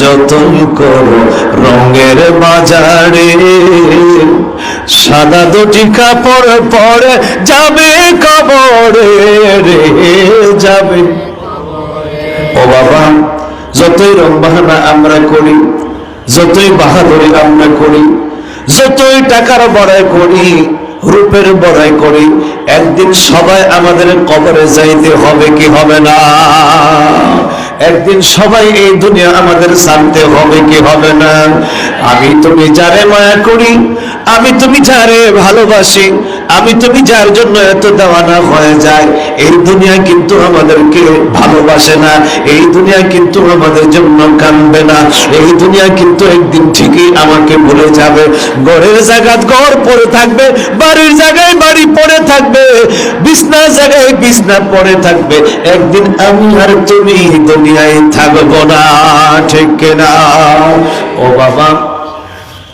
যতই করো রঙের বাজারে। সাদা দুটি কাপড় পরে যাবে কবরে রে, যাবে। ও বাবা, যতই রং বাহানা আমরা করি, যতই বাহাদুরি আমরা করি, যতই টাকার বড়াই করি, রূপের বড়াই করি, একদিন সবাই আমাদের কবরে যাইতে হবে কি হবে না? একদিন সবাই এই দুনিয়া আমাদের সামতে হবে কি হবে না। আমি তুমি যারে মায়া করি আমি তুমি যারে ভালোবাসি, আমি তুমি যার জন্য এত দেওয়ানা হয়ে যায়। এই দুনিয়া কিন্তু আমাদেরকে ভালোবাসে না, এই দুনিয়া কিন্তু আমাদের জন্য কানবে না, এই দুনিয়া কিন্তু একদিন ঠিকই আমাকে ভুলে যাবে। ঘরের জায়গায় ঘর পড়ে থাকবে, বাড়ির জায়গায় বাড়ি পড়ে থাকবে বিছনার জায়গায় বিছনা পড়ে থাকবে। একদিন আমি আর তুমি দুনিয়ায় থাকব না, ঠিক না ও বাবা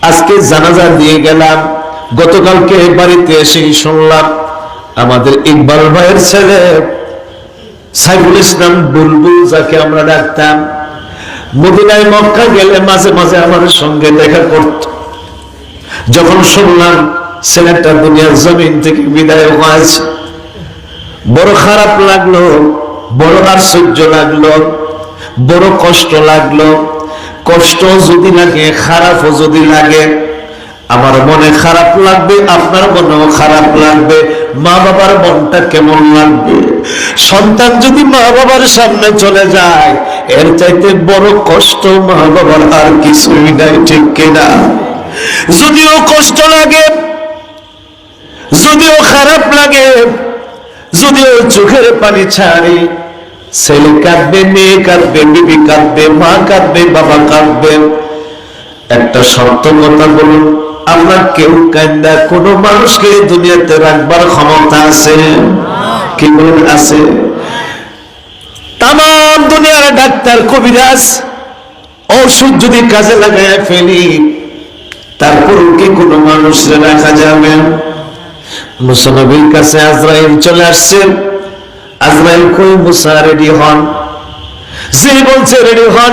আজকে জানাজা দিয়ে গেলাম। গতকালকে বাড়িতে এসে শুনলাম, আমাদের ইকবাল ভাইয়ের ছেলে সাইফুল ইসলাম বুলবুল যাকে আমরা ডাকতাম, মদিনায় মক্কা গেলে মাঝে মাঝে আমার সঙ্গে দেখা করত। যখন শুনলাম, ছেলেটা দুনিয়ার জমিন থেকে বিদায় হয়েছে। বড় খারাপ লাগল, বড় আশ্চর্য লাগল, বড় কষ্ট লাগল কষ্ট যদি লাগে, খারাপও যদি লাগে, আমার মনে খারাপ লাগবে, আপনার মনেও খারাপ লাগবে, মা বাবার মনটা কেমন লাগবে? সন্তান যদি মা বাবার সামনে চলে যায়, এর চাইতে বড় কষ্ট মা বাবার আর কিছুই নাই, ঠিক কিনা? যদিও কষ্ট লাগে, যদিও খারাপ লাগে, যদিও চোখের পানি ছাড়ি ছেলে কাঁদবে, মেয়ে কাঁদবে, বিবি কাঁদবে, মা কাঁদবে, বাবা কাঁদবে। একটা শর্ত কথা বলুন আমরা কেউ কান্দা, কোন মানুষকে দুনিয়াতে রাখবার ক্ষমতা আছে? কি বলুন, আছে। তাম দুনিয়ার ডাক্তার, কবিরাজ ওষুধ যদি কাজে লাগায় ফেলি তারপর কি কোনো মানুষের রাখা যাবে? মুসানবীর কাছে আজরাইল চলে আসছেন আজরাইল কই মুসা রেডি হন? যে বলছে রেডি হন,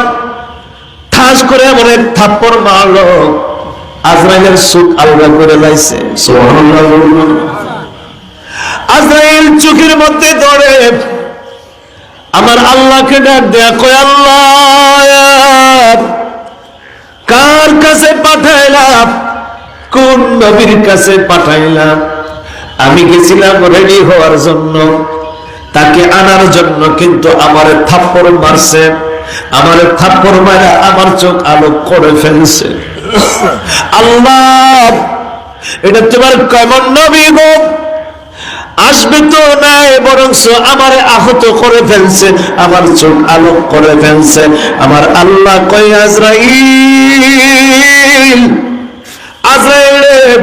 ঠাস করে এমন এক থাপ্পড় মারলো। আজরাইলের সুখ আলগা করে লাইছে। আজরাইল চোখের মধ্যে ধরে, আমার আল্লাহকে ডাক দেয়া কয় আল্লাহ, কার কাছে পাঠাইলাম? কোন নবীর কাছে পাঠাইলাম? আমি গেছিলাম রেডি হওয়ার জন্য। তাকে আনার জন্য কিন্তু আমার থাপ্পড় মারছে, আমার থাপ্পড় মারা আমার চোখ আলোক করে ফেলছে। আল্লাহ, এটা তোমার কেমন নবী গো? আসবে তো নাই বরং আমার আহত করে ফেলছে, আমার চোখ আলোক করে ফেলছে। আমার আল্লাহ কয়, আজরাইল আজরাইল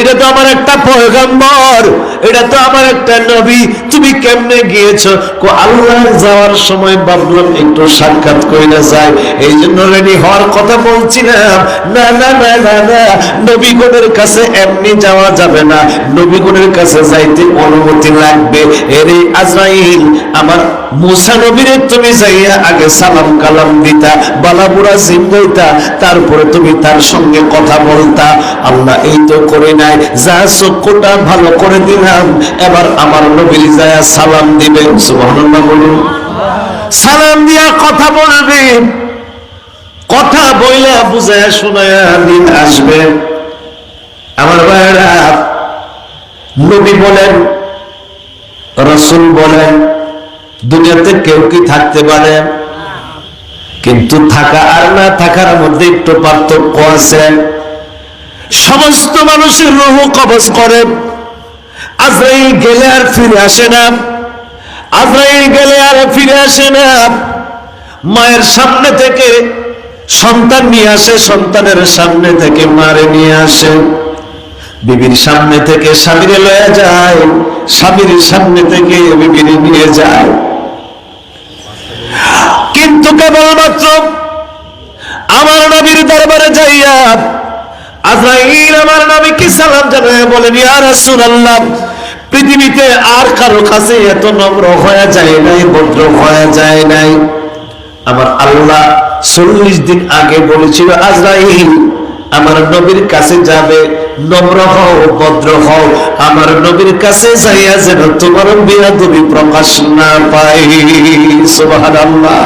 এটা তো আমার একটা পয়গম্বর, এটা তো আমার একটা নবী। তুমি কেমনে গিয়েছো? কো আল্লাহ যাওয়ার সময় ভাবলাম একটু সাক্ষাৎ কইরা যায় এই জন্য রেডি হওয়ার কথা বলছিলাম। না না না না না, নবীগণের কাছে এমনি যাওয়া যাবে না। নবীগণের কাছে যাইতে অনুমতি লাগবে। এরে আজরাইল, আমার মুসা নবীরে তুমি যাইয়া আগে সালাম কালাম দিতা, বালাবুড়া জিঙ্গাইতা তারপরে তুমি তার সঙ্গে কথা বলতা। আল্লাহ এই তো করে নাই, যা চক্ষুটা ভালো করে দিলাম, এবার আমার নবীর যায়া সালাম দিবে। সুবহানাল্লাহ বলুন। সালাম দিয়া কথা বলবে। কথা বইলা বুঝায় দিন আসবে। আমার ভাইরা নবী বলেন, রসুল বলেন, দুনিয়াতে কেউ কি থাকতে পারে? কিন্তু থাকা আর না থাকার মধ্যে একটু পার্থক্য আছে। সমস্ত মানুষের রুহ কবজ করে। আজরাইল গেলে আর ফিরে আসে না। আজরাইল গেলে আর ফিরে আসে না। মায়ের সামনে থেকে সন্তান নিয়ে আসে, সন্তানের সামনে থেকে মারে নিয়ে আসে। বিবির সামনে থেকে স্বামীরে লয়ে যায়, স্বামীর সামনে থেকে বিবির নিয়ে যায়। কিন্তু কেবলমাত্র আমার নবীর দরবারে যাইয়া আজরাইল আমার নবীকে সালাম জানায় বলেন, ইয়া রাসূলুল্লাহ, পৃথিবীতে আর কারও কাছে এত নম্র হয়ে যায় নাই, ভদ্র হয়ে যায় নাই। আমার আল্লাহ চল্লিশ দিন আগে বলেছিল, আজরাইল, আমার নবীর কাছে যাবে, নম্র হও, ভদ্র হও। আমার নবীর কাছে যাইয়া যেন তোমার বিয়াদবি প্রকাশ না পাই সুবহানাল্লাহ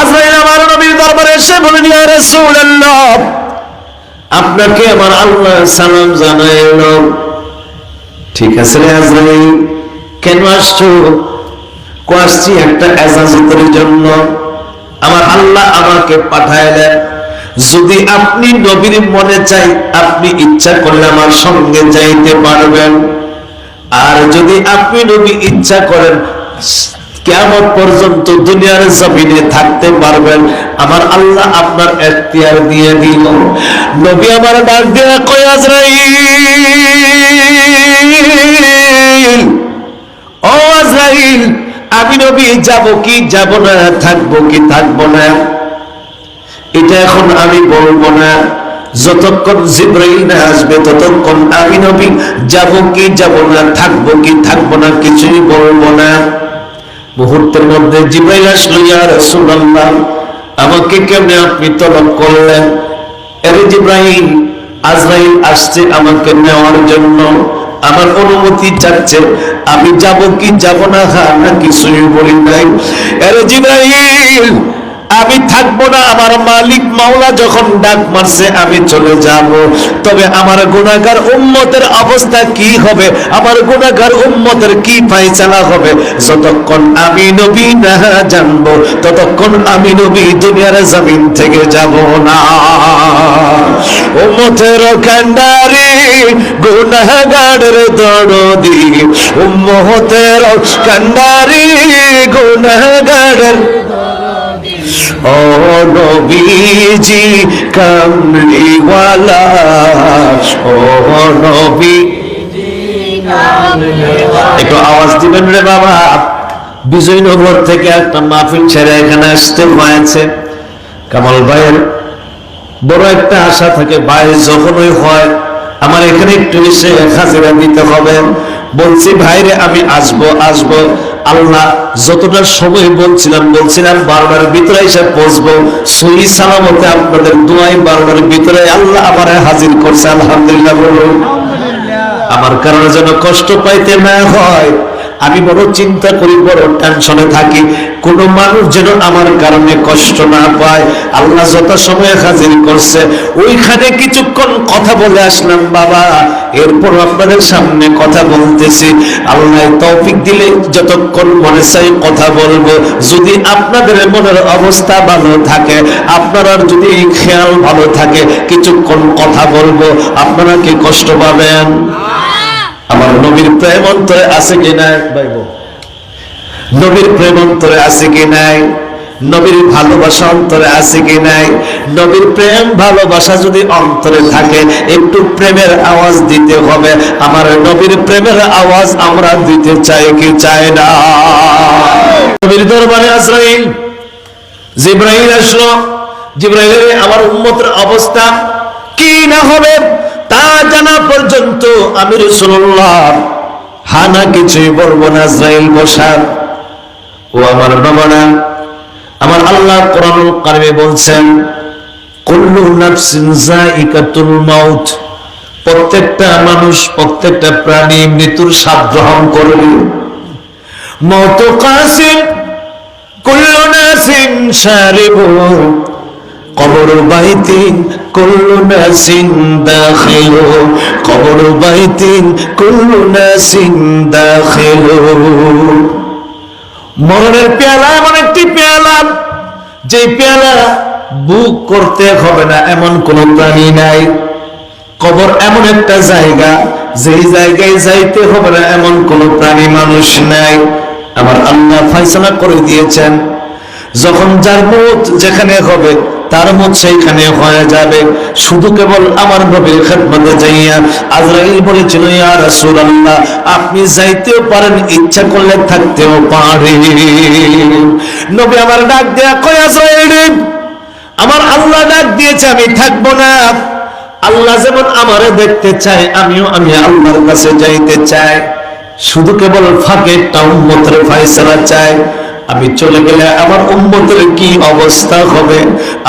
আজরাইল আমার নবীর দরবারে এসে বলেন ইয়া রাসূলুল্লাহ, আপনাকে আমার আল্লাহ সালাম জানাইল ঠিক আছে রে আজরাইল, কেন আসছো? আসছি একটা এজাজতের জন্য। আমার আল্লাহ আমাকে পাঠাইলেন। যদি আপনি নবীর মনে চাই, আপনি ইচ্ছা করলে আমার সঙ্গে যাইতে পারবেন। আর যদি আপনি নবী ইচ্ছা করেন কেমন পর্যন্ত দুনিয়ার জমিনে থাকতে পারবেন। আমার আল্লাহ আপনার এখতিয়ার দিয়ে দিল। নবী আমার ডাক ও আজরাইল, আমি নবী যাব কি যাব না, থাকব কি থাকব না? এটা এখন আমি বলব না। যতক্ষণ জিব্রাইল না আসবে, ততক্ষণ আমি নবী যাব কি যাব না, থাকব কি থাকব না, কিছুই বলব না। মুহূর্তের মধ্যে জিব্রাইল আসলো, ইয়া রাসূলুল্লাহ, আমাকে কেমনে আপনি তলব করলেন? আরে জিব্রাইল, আজরাইল আসছে আমাকে নেওয়ার জন্য। আমার অনুমতি চাচ্ছে, আমি যাব কি যাব না, হা, না কিছুই বলি নাই। আরে জিব্রাইল আমি থাকব না, আমার মালিক মাওলা যখন ডাক মারছে, আমি চলে যাব। তবে আমার গুণাগার উম্মতের অবস্থা কি হবে? আমার গুণাগার উম্মতের কি ফাইসালা হবে? যতক্ষণ আমি নবী না জানব, ততক্ষণ আমি নবী দুনিয়ার জমিন থেকে যাব না। উম্মতের কান্ডারি গুনাহগারের দরদি, উম্মতের কান্ডারি গুনাহগারের নবীজি, কামলিওয়ালা। নবী। একটু আওয়াজ দিবেন রে বাবা। বিজয়নগর থেকে একটা মাহফিল ছেড়ে এখানে আসতে হয়েছে। কামাল ভাইয়ের বড় একটা আশা থাকে, ভাই যখনই হয়, আমার এখানে একটু এসে হাজিরা দিতে হবে। বলছি, ভাইরে, আমি আসব আসব। আল্লাহ যতটা সময় বলছিলাম বলছিলাম, বারবার ভিতরে এসে পৌঁছবো সহি সালামতে আপনাদের দোয়াই বারবার ভিতরে আল্লাহ আমার হাজির করছে, আলহামদুলিল্লাহ বলুন। আমার কারণে যেন কষ্ট পাইতে না হয়। আমি বড় চিন্তা করি, বড় টেনশনে থাকি। কোনো মানুষ যেন আমার কারণে কষ্ট না পায়। আল্লাহ যত সময় হাজির করছে। ওইখানে কিছুক্ষণ কথা বলে আসলাম, বাবা। এরপর আপনাদের সামনে কথা বলতেছি। আল্লাহ তৌফিক দিলে যতক্ষণ মনে চাই কথা বলব। যদি আপনাদের মনের অবস্থা ভালো থাকে, আপনারা যদি খেয়াল ভালো থাকে, কিছুক্ষণ কথা বলব। আপনারা কি কষ্ট পাবেন? আমার নবীর প্রেম অন্তরে আছে কি নাই? ভাইব নবীর প্রেম অন্তরে আছে কি নাই? নবীর ভালোবাসা অন্তরে আছে কি নাই? নবীর প্রেম ভালোবাসা যদি অন্তরে থাকে, একটু প্রেমের আওয়াজ দিতে হবে। আমার নবীর প্রেমের আওয়াজ আমরা দিতে চাই কি চাই না? নবীর দরবারে আজরাইল জিব্রাইল আসলো। জিব্রাইলের আমার উম্মতের অবস্থা কি না হবে? তা জানা পর্যন্ত আমি রসুল্লাহ হানা কিছুই বলব না ইসরায়েল বসার। ও আমার বাবারা, আমার আল্লাহ কোরআন কারিমে বলছেন, কুল্লু নাফসিন যায়িকাতুল মাউত, প্রত্যেকটা মানুষ প্রত্যেকটা প্রাণী মৃত্যুর স্বাদ গ্রহণ করবে। মত কাসিম, কুল্লু নাসিন শারিবু কবর বাইতিন কুল্লু নাসিন দাখিলু। কবর বাইতিন কুল্লু নাসিন দাখিলু। মরণের পেয়ালা এমন একটি পেয়ালা যে পেয়ালা বুক করতে হবে না, এমন কোন প্রাণী নাই। কবর এমন একটা জায়গা, যেই জায়গায় যাইতে হবে না, এমন কোন প্রাণী মানুষ নাই। আমার আল্লাহ ফাইসলা করে দিয়েছেন। যখন যার মত যেখানে হবে, তার মত সেইখানে হয়ে যাবে। শুধু কেবল আমার নবীর খেদমতে যাইয়া আজরাইল বলেছিল, ইয়া রাসূলুল্লাহ, আপনি যাইতেও পারেন, ইচ্ছা করলে থাকতেও পারেন। নবী আমার ডাক দেয়া কয়, আজরাইল, আমার আল্লাহ ডাক দিয়েছে, আমি থাকব না। আল্লাহ যেমন আমারে দেখতে চায়, আমিও আমি আল্লাহর কাছে যাইতে চাই। শুধু কেবল ফাঁকে একটা উম্মতের ফায়সালা চাই। আমি চলে গেলে আমার উম্মতের কি অবস্থা হবে?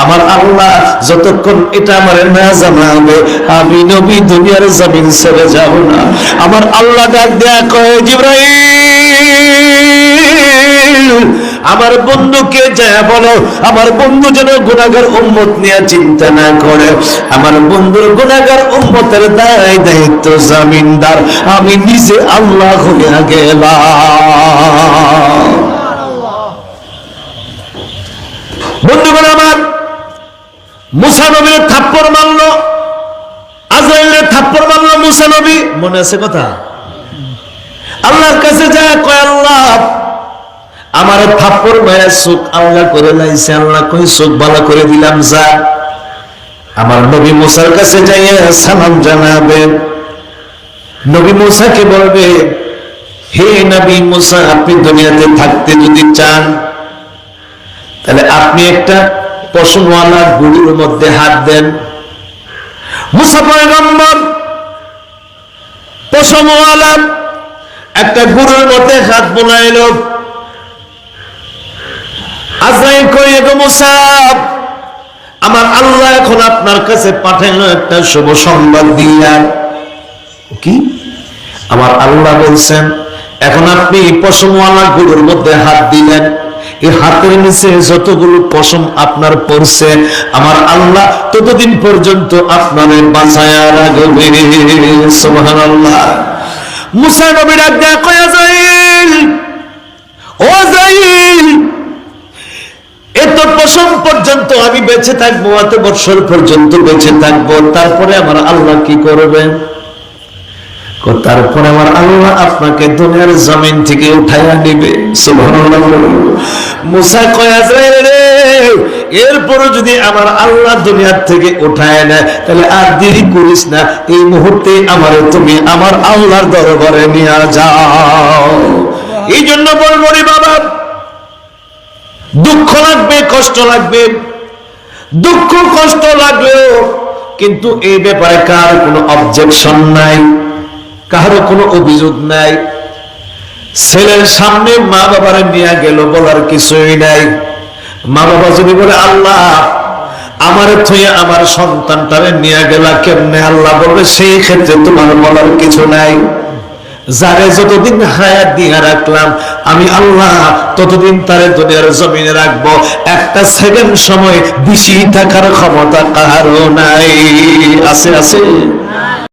আমার আল্লাহ যতক্ষণ এটা আমার না জানাবে, আমি নবী দুনিয়ার জমিন ছেড়ে যাব না। আমার আল্লাহ ডাক দেয়া কয়, জিব্রাইল, আমার বন্ধুকে যা বলো, আমার বন্ধু যেন গুণাগার উম্মত নিয়ে চিন্তা না করে। আমার বন্ধুর গুণাগার উম্মতের দায় দায়িত্ব জামিনদার, আমি নিজে আল্লাহ হইয়া গেলাম বন্ধুগণ আমার মুসা নবীর থাপ্পর মারলো, আজরাইলের থাপ্পর মারলো মুসা নবী। মনে আছে কথা? আল্লাহর কাছে যায়, কয়, আল্লাহ, আমার থাপ্পর মায়ের চোখ আল্লাহ করে লাইছে, আল্লাহ কই চোখ ভালো করে দিলাম, যা। আমার নবী মুসার কাছে যাইয়া সালাম জানাবে। নবী মুসাকে বলবে, হে নবী মুসা, আপনি দুনিয়াতে থাকতে যদি চান, তাহলে আপনি একটা পশমওয়ালা গুড়ির মধ্যে হাত দেন। মুসা পয়গম্বর পশমওয়ালা একটা গুরুর মধ্যে হাত বোলাইল। আমার আল্লাহ এখন আপনার কাছে পাঠাইলো একটা শুভ সংবাদ দিয়া কি? আমার আল্লাহ বলছেন, এখন আপনি পশমওয়ালা গুরুর মধ্যে হাত দিলেন। এই হাতের নিচে যতগুলো পশম আপনার পড়ছে, আমার আল্লাহ ততদিন পর্যন্ত আপনার বাঁচায়া রাখবে। সুবহানাল্লাহ। মুসা নবী ডাক দেয়া কয়া যাইল, ও যাইল, এত পশম পর্যন্ত আমি বেঁচে থাকব, এত বৎসর পর্যন্ত বেঁচে থাকব, তারপরে আমার আল্লাহ কি করবেন? তারপরে আমার আল্লাহ আপনাকে দুনিয়ার জমিন থেকে উঠাইয়া নিবে মুসা কয়, আজরাইল রে, এরপরও যদি আমার আল্লাহ দুনিয়ার থেকে উঠায় নেয়, তাহলে আর দেরি করিস না। এই মুহূর্তে আমার তুমি আমার আল্লাহর দরবারে নিয়ে যাও। এই জন্য বলব রে বাবা, দুঃখ লাগবে, কষ্ট লাগবে। দুঃখ, কষ্ট লাগলেও কিন্তু এই ব্যাপারে কার কোনো অবজেকশন নাই? কারও কোনো অভিযোগ নাই। ছেলের সামনে মা বাবার নিয়ে গেল বলার কিছুই নাই। মা বাবা যদি বলে, আল্লাহ, আমার থুয়ে আমার সন্তানটারে নিয়ে গেলা কেমনে? আল্লাহ বলবে, সেই ক্ষেত্রে তোমার বলার কিছু নাই। যারে যতদিন হায়াত দিয়ে রাখলাম, আমি আল্লাহ ততদিন তারে দুনিয়ার জমিনে রাখব। একটা সেকেন্ড সময় বেশি থাকার ক্ষমতা কারও নাই। আছে আছে।